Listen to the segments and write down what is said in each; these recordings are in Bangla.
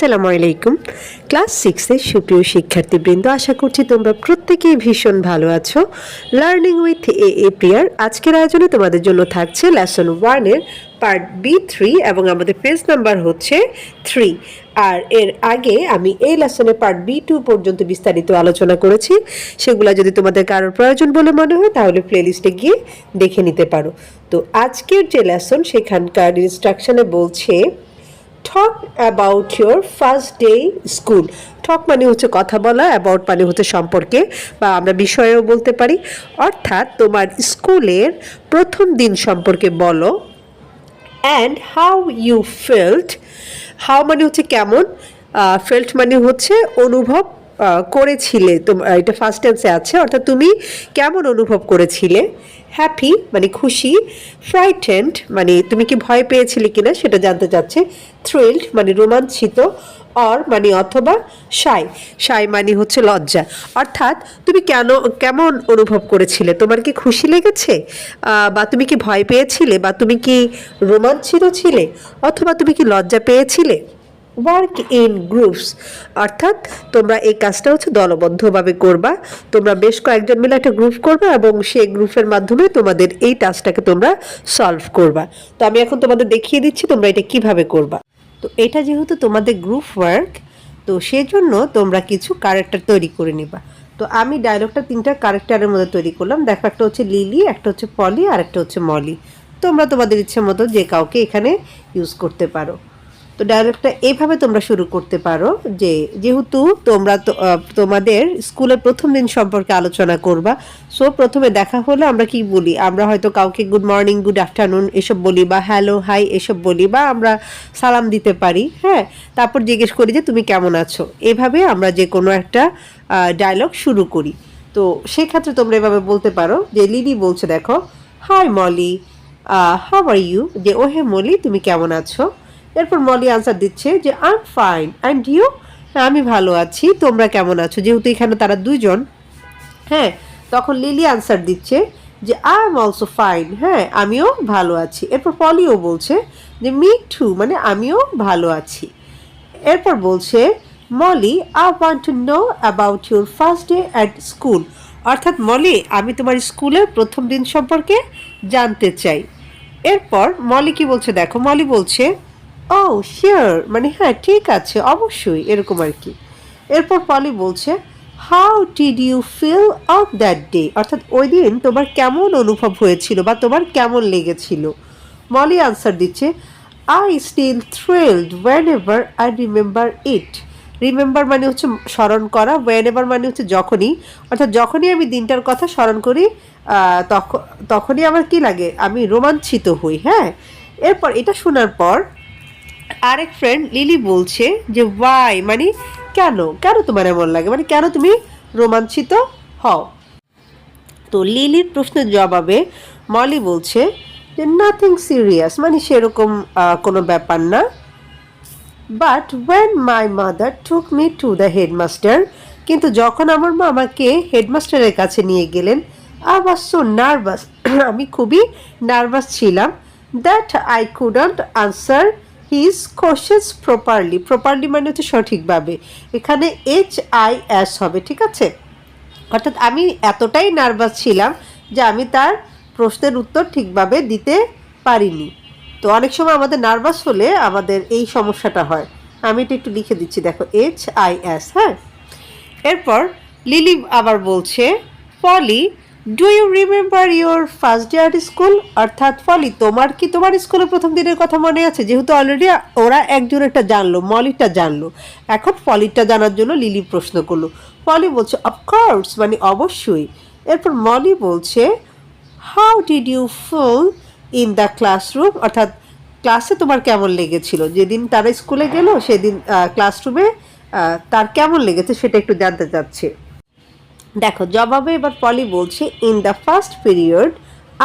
আসসালামু আলাইকুম। ক্লাস সিক্সের সুপ্রিয় শিক্ষার্থীবৃন্দ, আশা করছি তোমরা প্রত্যেকেই ভীষণ ভালো আছো। লার্নিং উইথ এ এ প্রিয়ার আজকের আয়োজনে তোমাদের জন্য থাকছে লেসন ওয়ানের পার্ট বি থ্রি এবং আমাদের পেজ নাম্বার হচ্ছে থ্রি আর এর আগে আমি এই লেসনে পার্ট বি টু পর্যন্ত বিস্তারিত আলোচনা করেছি। সেগুলো যদি তোমাদের কারোর প্রয়োজন বলে মনে হয়, তাহলে প্লেলিস্টে গিয়ে দেখে নিতে পারো। তো আজকের যে লেসন সেখানকার ইনস্ট্রাকশনে বলছে talk about your first day school talk মানে হচ্ছে কথা বলা অ্যাবাউট মানে হচ্ছে সম্পর্কে বা আমরা বিষয়েও বলতে পারি। অর্থাৎ তোমার স্কুলের প্রথম দিন সম্পর্কে বলো। And how you felt how মানে হচ্ছে কেমন? ফেল্ট মানে হচ্ছে অনুভব করেছিলে? এটা ফার্স্ট টেন্সে আছে। অর্থাৎ তুমি কেমন অনুভব করেছিলে? হ্যাপি মানে খুশি ফ্রাইটেন্ড মানে তুমি কি ভয় পেয়েছিলে কিনা সেটা জানতে চাচ্ছে। থ্রিল্ড মানে রোমাঞ্চিত অর মানে অথবা সাই সাই মানে হচ্ছে লজ্জা। অর্থাৎ তুমি কেন, কেমন অনুভব করেছিলে? তোমার কি খুশি লেগেছে? বা তুমি কি ভয় পেয়েছিলে? বা তুমি কি রোমাঞ্চিত ছিলে? অথবা তুমি কি লজ্জা পেয়েছিলে? Work in groups. অর্থাৎ তোমরা এই কাজটা হচ্ছে দলবদ্ধভাবে করবা। তোমরা বেশ কয়েকজন মিলে একটা গ্রুপ করবা এবং সেই গ্রুপের মাধ্যমে তোমাদের এই টাস্কটাকে তোমরা সলভ করবা। তো আমি এখন তোমাদের দেখিয়ে দিচ্ছি তোমরা এটা কীভাবে করবা। তো এটা যেহেতু তোমাদের গ্রুপ ওয়ার্ক, তো সেজন্য তোমরা কিছু ক্যারেক্টার তৈরি করে নিবা। তো আমি ডায়লগটা তিনটা ক্যারেক্টারের মধ্যে তৈরি করলাম। দেখো, একটা হচ্ছে লিলি, একটা হচ্ছে পলি, আর একটা হচ্ছে মলি। তোমরা তোমাদের ইচ্ছে মতো যে কাউকে এখানে ইউজ করতে পারো। তো ডায়লগটা এইভাবে তোমরা শুরু করতে পারো যে, যেহেতু তোমরা তোমাদের স্কুলের প্রথম দিন সম্পর্কে আলোচনা করবা সো প্রথমে দেখা হলে আমরা কি বলি? আমরা হয়তো কাউকে গুড মর্নিং গুড আফটারনুন এসব বলি বা হ্যালো হাই এসব বলি বা আমরা সালাম দিতে পারি হ্যাঁ? তারপর জিজ্ঞেস করি যে, তুমি কেমন আছো? এভাবে আমরা যে কোনো একটা ডায়লগ শুরু করি। তো সেক্ষেত্রে তোমরা এভাবে বলতে পারো যে, লিলি বলছে দেখো hi Molly how are you যে ও হে মলি তুমি কেমন আছো? এরপর মলি আনসার দিচ্ছে যে I am fine and you আমি ভালো আছি। তোমরা কেমন আছো? যেহেতু এখানে তারা দুজন হ্যাঁ তখন লিলি আনসার দিচ্ছে যে আই এম অলসো ফাইন হ্যাঁ আমিও ভালো আছি। এরপর পলিও বলছে যে মি টু মানে আমিও ভালো আছি। এরপর বলছে, Molly I want to know about your first day at school অর্থাৎ, মলি, আমি তোমার স্কুলের প্রথম দিন সম্পর্কে জানতে চাই। এরপর মলি কি বলছে? দেখো, মলি বলছে ও শিওর মানে হ্যাঁ ঠিক আছে অবশ্যই এরকম আর কি। এরপর পলি বলছে how did you feel on that day অর্থাৎ ওই দিন তোমার কেমন অনুভব হয়েছিল বা তোমার কেমন লেগেছিল? মলি আনসার দিচ্ছে I still thrilled whenever I remember it remember মানে হচ্ছে স্মরণ করা ওয়েন এভার মানে হচ্ছে যখনই। অর্থাৎ যখনই আমি দিনটার কথা স্মরণ করি আহ, তখ- তখনই আমার কি লাগে? আমি রোমাঞ্চিত হই হ্যাঁ? এরপর এটা শোনার পর আরেক ফ্রেন্ড লিলি বলছে যে ওয়াই মানে কেন? কেন তোমার এমন লাগে? মানে কেন তুমি রোমাঞ্চিত হও? তো লিলির প্রশ্নের জবাবে মলি বলছে যে নাথিং সিরিয়াস মানে সেরকম কোনো ব্যাপার না। But when my mother took me to the headmaster কিন্তু যখন আমার মা আমাকে হেডমাস্টারের কাছে নিয়ে গেলেন আই ওয়াজ সো নার্ভাস আমি খুবই নার্ভাস ছিলাম that I couldn't answer his questions properly properly মানে হচ্ছে সঠিকভাবে। এখানে এইচ আই এস হবে, ঠিক আছে? অর্থাৎ আমি এতটাই নার্ভাস ছিলাম যে আমি তার প্রশ্নের উত্তর ঠিকভাবে দিতে পারিনি। তো অনেক সময় আমাদের নার্ভাস হলে আমাদের এই সমস্যাটা হয়। আমি এটা একটু লিখে দিচ্ছি, দেখো এইচ আই এস হ্যাঁ? এরপর লিলি আবার বলছে Polly do you remember your first at school অর্থাৎ ফলি তোমার কি, তোমার স্কুলের প্রথম দিনের কথা মনে আছে? যেহেতু অলরেডি ওরা একজন একটা জানলো, মলিটা জানলো। এখন ফলিটা জানার জন্য লিলি প্রশ্ন করল। ফলি বলছে অফকোর্স মানে অবশ্যই। এরপর মলি বলছে how did you feel in the classroom অর্থাৎ ক্লাসে তোমার কেমন লেগেছিল? যেদিন তারা স্কুলে গেল, সেদিন ক্লাসরুমে তার কেমন লেগেছে সেটা একটু জানতে চাচ্ছে। দেখো, জবাবে এবার পলি বলছে in the first period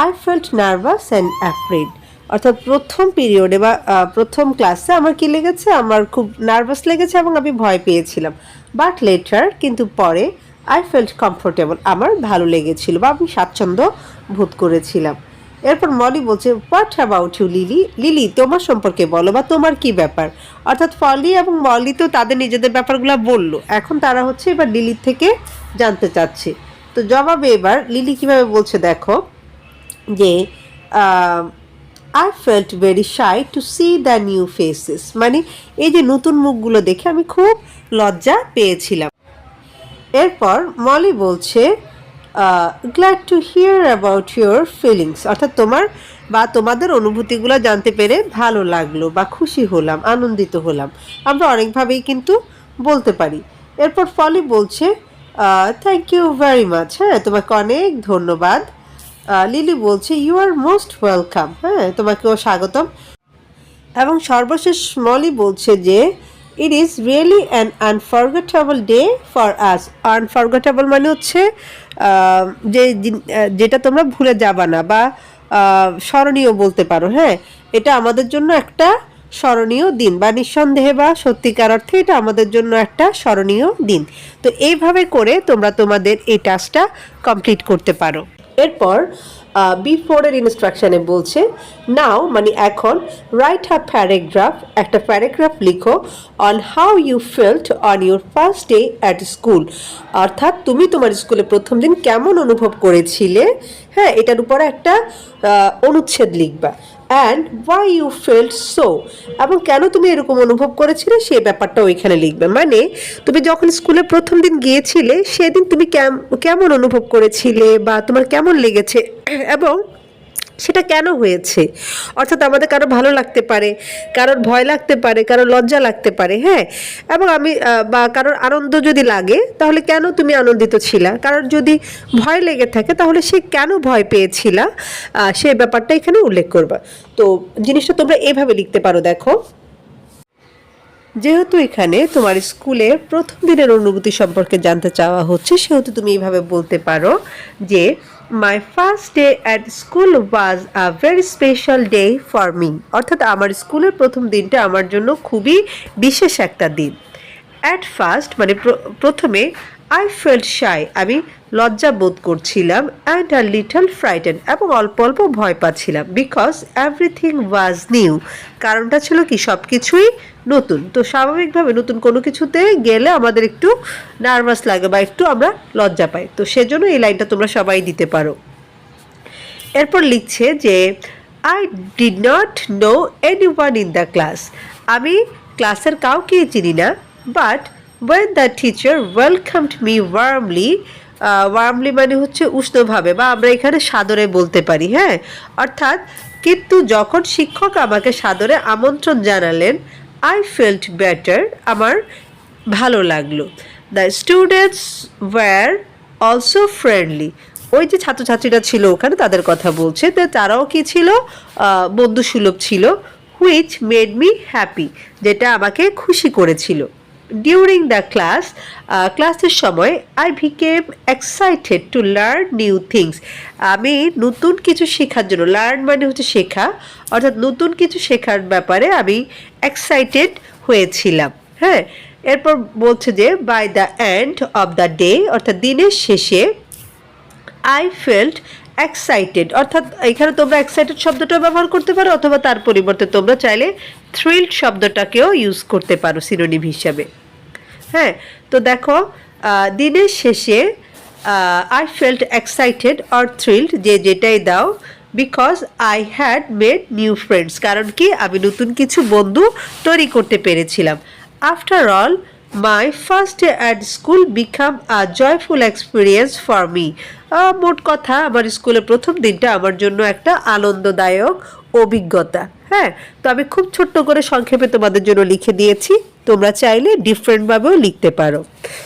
I felt nervous and afraid অর্থাৎ প্রথম পিরিয়ডে বা প্রথম ক্লাসে আমার কি লেগেছে? আমার খুব নার্ভাস লেগেছে এবং আমি ভয় পেয়েছিলাম। বাট লেটার কিন্তু পরে আই ফেল্ট কমফোর্টেবল আমার ভালো লেগেছিল বা আমি স্বাচ্ছন্দ্য বোধ করেছিলাম। এরপর মলি বলছে what about you Lily Lily তোমার সম্পর্কে বলো বা তোমার কি ব্যাপার? অর্থাৎ ফলি এবং মলি তো তাদের নিজেদের ব্যাপারগুলো বলল। এখন তারা হচ্ছে এবার লিলির থেকে জানতে চাচ্ছে। তো জবাবে এবার লিলি কীভাবে বলছে, দেখো, যে I felt very shy to see the new faces মানে এই যে নতুন মুখগুলো দেখে আমি খুব লজ্জা পেয়েছিলাম। এরপর মলি বলছে glad to hear about your feelings অর্থাৎ তোমার বা তোমাদের অনুভূতিগুলো জানতে পেরে ভালো লাগল বা খুশি হলাম, আনন্দিত হলাম। আমরা অনেকভাবেই কিন্তু বলতে পারি। এরপর ফলি বলছে থ্যাংক ইউ ভেরি মাচ হ্যাঁ তোমাকে অনেক ধন্যবাদ। লিলি বলছে ইউ আর মোস্ট ওয়েলকাম হ্যাঁ তোমাকেও স্বাগতম। এবং সর্বশেষ মলি বলছে যে it is really an unforgettable day for us unforgettable মানে হচ্ছে যে যেটা তোমরা ভুলে যাবা না বা স্মরণীয় বলতে পারো হ্যাঁ? এটা আমাদের জন্য একটা স্মরণীয় দিন বা নিঃসন্দেহে বা সত্যিকার অর্থে এটা আমাদের জন্য একটা স্মরণীয় দিন। তো এইভাবে করে তোমরা তোমাদের এই টাস্কটা কমপ্লিট করতে পারো। এরপর বি ফোরের ইনস্ট্রাকশনে বলছে নাও মানে এখন রাইট আ প্যারাগ্রাফ একটা প্যারাগ্রাফ লিখো on how you felt on your first day at school অর্থাৎ তুমি তোমার স্কুলে প্রথম দিন কেমন অনুভব করেছিলে? হ্যাঁ এটার উপরে একটা অনুচ্ছেদ লিখবা। And why you felt so এবং কেন তুমি এরকম অনুভব করেছিলে? সে ব্যাপারটা ওইখানে লিখবে। মানে তুমি যখন স্কুলে প্রথম দিন গিয়েছিলে, সেদিন তুমি কেম- কেমন অনুভব করেছিলে বা তোমার কেমন লেগেছে? এবং সেটা কেন হয়েছে? অর্থাৎ আমাদের কারও ভালো লাগতে পারে, কারোর ভয় লাগতে পারে, কারোর লজ্জা লাগতে পারে হ্যাঁ? এবং আমি বা কারোর আনন্দ যদি লাগে, তাহলে কেন তুমি আনন্দিত ছিলা? কারোর যদি ভয় লেগে থাকে, তাহলে সে কেন ভয় পেয়েছিলা? সে ব্যাপারটা এখানে উল্লেখ করবা। তো জিনিসটা তোমরা এভাবে লিখতে পারো, দেখো। যেহেতু এখানে তোমার স্কুলের প্রথম দিনের অনুভূতি সম্পর্কে জানতে চাওয়া হচ্ছে, সেহেতু তুমি এইভাবে বলতে পারো যে my first day at school was a very special day for me অর্থাৎ আমার স্কুলের প্রথম দিনটা আমার জন্য খুবই বিশেষ একটা দিন। অ্যাট ফার্স্ট মানে প্র- প্রথমে আই ফেল্ট শাই আমি লজ্জা বোধ করছিলাম অ্যান্ড আর লিটল ফ্রাইটেন এবং অল্প অল্প ভয় পাচ্ছিলাম বিকজ এভরিথিং ওয়াজ নিউ কারণটা ছিল কি সব কিছুই নতুন। তো স্বাভাবিকভাবে নতুন কোনো কিছুতে গেলে আমাদের একটু নার্ভাস লাগে বা একটু আমরা লজ্জা পাই। তো সেজন্য এই লাইনটা তোমরা সবাই দিতে পারো। এরপর লিখছে যে I did not know anyone in the class আমি ক্লাসের কাউকেই চিনি না but when the teacher welcomed me warmly warmly মানে হচ্ছে উষ্ণভাবে বা আমরা এখানে সাদরে বলতে পারি হ্যাঁ? অর্থাৎ কিন্তু যখন শিক্ষক আমাকে সাদরে আমন্ত্রণ জানালেন আই ফেল্ট বেটার আমার ভালো লাগল। The students were also friendly ওই যে ছাত্রছাত্রীরা ছিল ওখানে, তাদের কথা বলছে। তো তারাও কি ছিল? বন্ধুসুলভ ছিল হুইচ মেড মি হ্যাপি যেটা আমাকে খুশি করেছিল। ডিউরিং দ্য ক্লাস ক্লাসের সময় I became excited to learn new things আমি নতুন কিছু শেখার জন্য লার্ন মানে হচ্ছে শেখা, অর্থাৎ নতুন কিছু শেখার ব্যাপারে আমি এক্সাইটেড হয়েছিলাম। হ্যাঁ এরপর বলছে যে by the end of the day অর্থাৎ দিনের শেষে আই ফেল্ট এক্সাইটেড অর্থাৎ এখানে তোমরা এক্সাইটেড শব্দটা ব্যবহার করতে পারো, অথবা তার পরিবর্তে তোমরা চাইলে থ্রিল্ড শব্দটাকেও ইউজ করতে পারো সিনোনিম হিসাবে। হ্যাঁ তো দেখো দিনের শেষে I felt excited or thrilled যে যেটাই দাও because I had made new friends কারণ কি? আমি নতুন কিছু বন্ধু তৈরি করতে পেরেছিলাম। After all my first day at school became a joyful experience for me মোট কথা, আমার স্কুলের প্রথম দিনটা আমার জন্য একটা আনন্দদায়ক অভিজ্ঞতা। হ্যাঁ তো আমি খুব ছোট্ট করে সংক্ষেপে তোমাদের জন্য লিখে দিয়েছি। তোমরা চাইলে ডিফারেন্টভাবেও লিখতে পারো।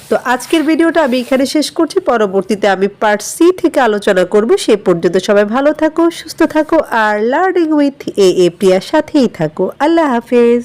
তো আজকের ভিডিওটা আমি এখানে শেষ করছি। পরবর্তীতে আমি পার্ট সি থেকে আলোচনা করব। সে পর্যন্ত সবাই ভালো থাকো, সুস্থ থাকো, আর লার্নিং উইথ এ এ প্রিয়ার সাথেই থাকো। আল্লাহ হাফেজ।